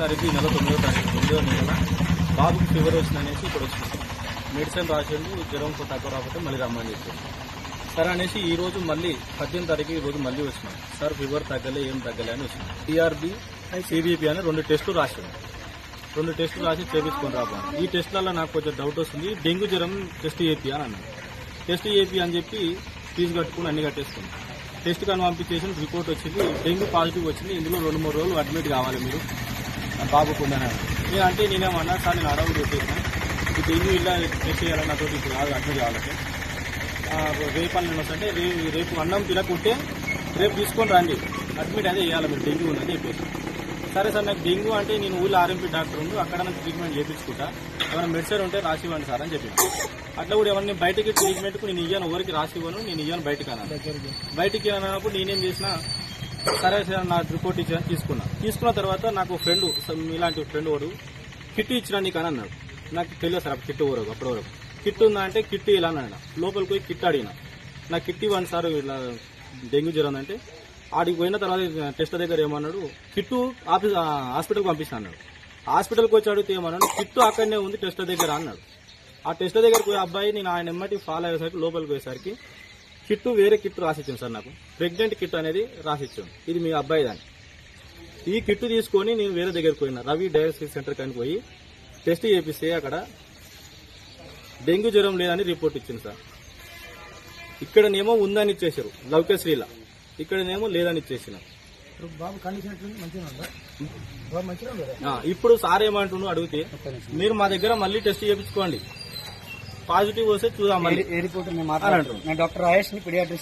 తారీఖు ఈ నెల తొమ్మిదో తారీఖు తొమ్మిదో నెల బాబుకి ఫీవర్ వచ్చింది అనేసి ఇక్కడ వచ్చింది మెడిసిన్ రాసేందుకు జ్వరం తక్కువ రాకపోతే మళ్ళీ రమ్మని చెప్పారు. సరే అనేసి ఈ రోజు మళ్ళీ పద్దెనిమిది తారీఖు ఈ రోజు మళ్ళీ వచ్చినాం. సార్ ఫీవర్ తగ్గలే ఏం తగ్గలే అని వచ్చినాం. టీఆర్బి సిబిపి అని రెండు టెస్టులు రాసాడు. రెండు టెస్టులు రాసి చేపించుకొని రాబోను. ఈ టెస్టులలో నాకు కొంచెం డౌట్ వస్తుంది. డెంగ్యూ జ్వరం టెస్ట్ ఏపీ అని అన్నాను టెస్ట్ ఏపీ అని చెప్పి ఫీజు కట్టుకుని అన్ని కట్టేసుకున్నాం. టెస్ట్ కానీ పంపించేసిన రిపోర్ట్ వచ్చింది. డెంగ్యూ పాజిటివ్ వచ్చింది. ఇందులో రెండు మూడు రోజులు అడ్మిట్ కావాలి మీరు. ఉందని. అన్నాడు. నేను అంటే నేనేమన్నా సార్ నేను అడవులు పెట్టేసిన. ఈ డెంగ్యూ ఇలా టెస్ట్ చేయాలని నాతో ఇప్పుడు కాదు అడ్మిట్ కావాలంటే. రేపు అని వస్తుంటే రేపు రేపు అన్నం తినకుంటే రేపు తీసుకొని రండి. అడ్మిట్ అదే చేయాలి మీరు డెంగ్యూ ఉందని చెప్పేసి. సరే సార్ నాకు డెంగ్యూ అంటే నేను ఊళ్ళో ఆర్ఎంపీ డాక్టర్ ఉంది అక్కడ నాకు ట్రీట్మెంట్ చేయించుకుంటా ఏమైనా మెడిసిన్ ఉంటే రాసి ఇవ్వండి సార్ అని చెప్పింది అట్లా కూడా ఏమన్నా బయటకి ట్రీట్మెంట్కు నేను ఇయ్యాను ఎవరికి రాసి ఇవ్వను నేను ఇయ్యాను బయటకు అన్నాను బయటికి అన్నప్పుడు నేనేం చేసిన సరే సరే నా రిపోర్ట్ ఇచ్చిన తీసుకున్నా. తీసుకున్న తర్వాత నాకు ఫ్రెండ్ ఇలాంటి ఫ్రెండ్ వాడు కిట్ ఇచ్చిన నీకు అని అన్నాడు. నాకు తెలియదు సార్ కిట్ వరకు అప్పటి వరకు. కిట్ ఉందా అంటే కిట్ ఇలా అన్నాడు లోపలికి పోయి కిట్ అడిగిన. నా కిట్ ఇవ్వండి సార్ ఇలా డెంగ్యూ జ్వరం అంటే. ఆడికి పోయిన తర్వాత టెస్ట్ దగ్గర ఏమన్నాడు కిట్టు ఆఫీస్ హాస్పిటల్కి పంపిస్తా అన్నాడు. హాస్పిటల్కి వచ్చి అడిగితే ఏమన్నాడు కిట్టు అక్కడనే ఉంది టెస్ట్ దగ్గర అన్నాడు. ఆ టెస్ట్ దగ్గరకు పోయి అబ్బాయి నేను ఆయన ఎమ్మటి ఫాలో అయ్యేసరికి లోపలికి పోయేసరికి కిట్టు వేరే కిట్టు రాసిచ్చాను సార్ నాకు. ప్రెగ్నెంట్ కిట్ అనేది రాసిచ్చాను ఇది మీ అబ్బాయి దాన్ని ఈ కిట్టు తీసుకొని నేను వేరే దగ్గరికి పోయినా. రవి డయాలసిస్ సెంటర్ కానీ పోయి టెస్ట్ చేపిస్తే అక్కడ డెంగ్యూ జ్వరం లేదని రిపోర్ట్ ఇచ్చింది సార్. ఇక్కడనేమో ఉందని ఇచ్చేసారు లౌకశ్రీల. ఇక్కడనేమో లేదని ఇచ్చేసిన. ఇప్పుడు సార్ ఏమంటుండు అడిగితే మీరు మా దగ్గర మళ్ళీ టెస్ట్ చేయించుకోండి. పాజిటివ్ వస్తే చూద్దాం మళ్ళీ. ఏ రిపోర్ట్ నేను డాక్టర్ రాజేష్ని పిడియాట్రిస్ట్